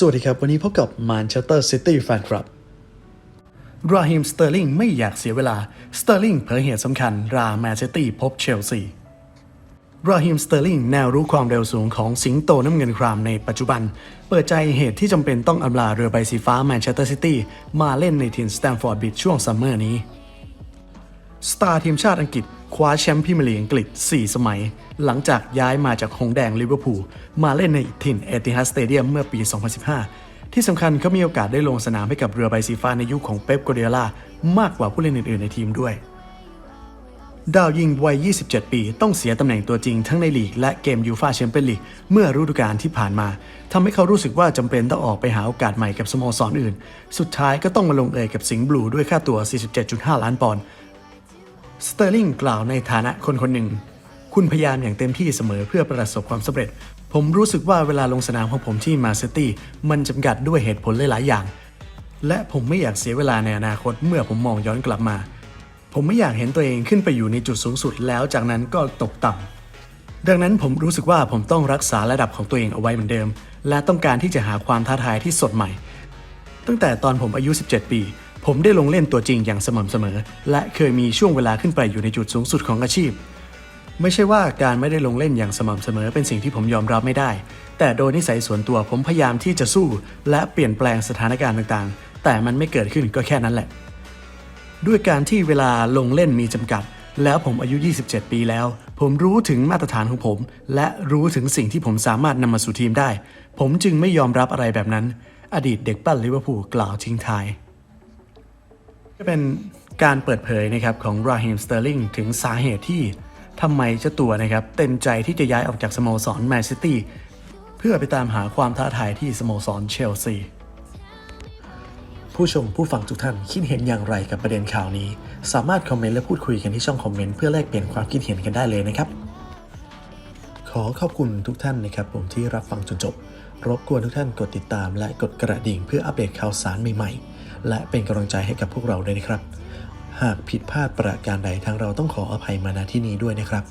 สวัสดีครับ วันนี้พบกับ Manchester City Fan Club ราฮิมสเตอร์ลิงไม่อยากเสียเวลา สเตอร์ลิงเผยเหตุสำคัญ ราแมนเชสเตอร์พบเชลซีราฮิมสเตอร์ลิงแนวรู้ความเร็วสูงของสิงโตน้ำเงินครามในปัจจุบัน เปิดใจเหตุที่จำเป็นต้องอำลาเรือใบสีฟ้าแมนเชสเตอร์ซิตี้มาเล่นในถิ่นสแตมฟอร์ดบิดช่วงซัมเมอร์นี้ สตาร์ทีมชาติอังกฤษ คว้าแชมป์พรีเมียร์ลีกอังกฤษ 4 สมัย หลังจากย้ายมาจากหงแดงลิเวอร์พูลมาเล่นในถิ่นเอติฮัดสเตเดียมเมื่อปี 2015 ที่สำคัญเขามีโอกาสได้ลงสนามให้กับเรือใบสีฟ้าในยุคของเป๊ปกเดียล่ามากกว่าผู้เล่นอื่นๆในทีมด้วย ดาวยิงวัย 27 ปี ต้องเสียตำแหน่งตัวจริงทั้งในลีกและเกมยูฟาแชมเปี้ยนลีกเมื่อฤดูกาลที่ผ่านมาทำให้เขารู้สึกว่าจำเป็นต้องออกไปหาโอกาสใหม่กับสโมสรอื่น สุดท้ายก็ต้องมาลงเอยกับสิงห์บลูด้วยค่าตัว 47.5 ล้านปอนด์ สเตอร์ลิงกล่าวในฐานะคนคนหนึ่ง คุณพยายามอย่างเต็มที่เสมอเพื่อประสบความสำเร็จ ผมรู้สึกว่าเวลาลงสนามของผมที่มาเซตี้มันจำกัดด้วยเหตุผลหลาย ๆ อย่าง และผมไม่อยากเสียเวลาในอนาคตเมื่อผมมองย้อนกลับมา ผมไม่อยากเห็นตัวเองขึ้นไปอยู่ในจุดสูงสุดแล้วจากนั้นก็ตกต่ำดังนั้นผมรู้สึกว่าผมต้องรักษาระดับของตัวเองเอาไว้เหมือนเดิม และต้องการที่จะหาความท้าทายที่สดใหม่ ตั้งแต่ตอนผมอายุ 17 ปี ผมได้ลงเล่นตัวจริงอย่างสม่ำเสมอ และเคยมีช่วงเวลาขึ้นไปอยู่ในจุดสูงสุดของอาชีพ ไม่ใช่ว่าการไม่ได้ลงเล่นอย่างสม่ำเสมอเป็นสิ่งที่ผมยอมรับไม่ได้ แต่โดยนิสัยส่วนตัวผมพยายามที่จะสู้ และเปลี่ยนแปลงสถานการณ์ต่างๆ แต่มันไม่เกิดขึ้นก็แค่นั้นแหละ ด้วยการที่เวลาลงเล่นมีจำกัด แล้วผมอายุ 27 ปีแล้ว ผมรู้ถึงมาตรฐานของผม และรู้ถึงสิ่งที่ผมสามารถนำมาสู่ทีมได้ ผมจึงไม่ยอมรับอะไรแบบนั้น อดีตเด็กปั้นลิเวอร์พูลกล่าวทิ้งท้าย ก็เป็นการเปิดเผยนะครับของราฮิมสเตอร์ลิงถึงสาเหตุที่ทำไมเจ้าตัวนะครับเต็มใจที่จะย้ายออกจากสโมสรแมนซิตี้เพื่อไปตามหาความท้าทายที่สโมสรเชลซีผู้ชมผู้ฟังทุกท่านคิดเห็นอย่างไรกับประเด็นข่าวนี้ สามารถคอมเมนต์และพูดคุยกันที่ช่องคอมเมนต์เพื่อแลกเปลี่ยนความคิดเห็นกันได้เลยนะครับ ขอขอบคุณทุกท่านนะครับผมที่รับฟังจนจบ รบกวนทุกท่านกดติดตามและกดกระดิ่งเพื่ออัปเดตข่าวสารใหม่ๆ และเป็นกำลังใจให้กับพวกเราด้วยนะครับ หากผิดพลาดประการใดทางเราต้องขออภัยมาณที่นี้ด้วยนะครับ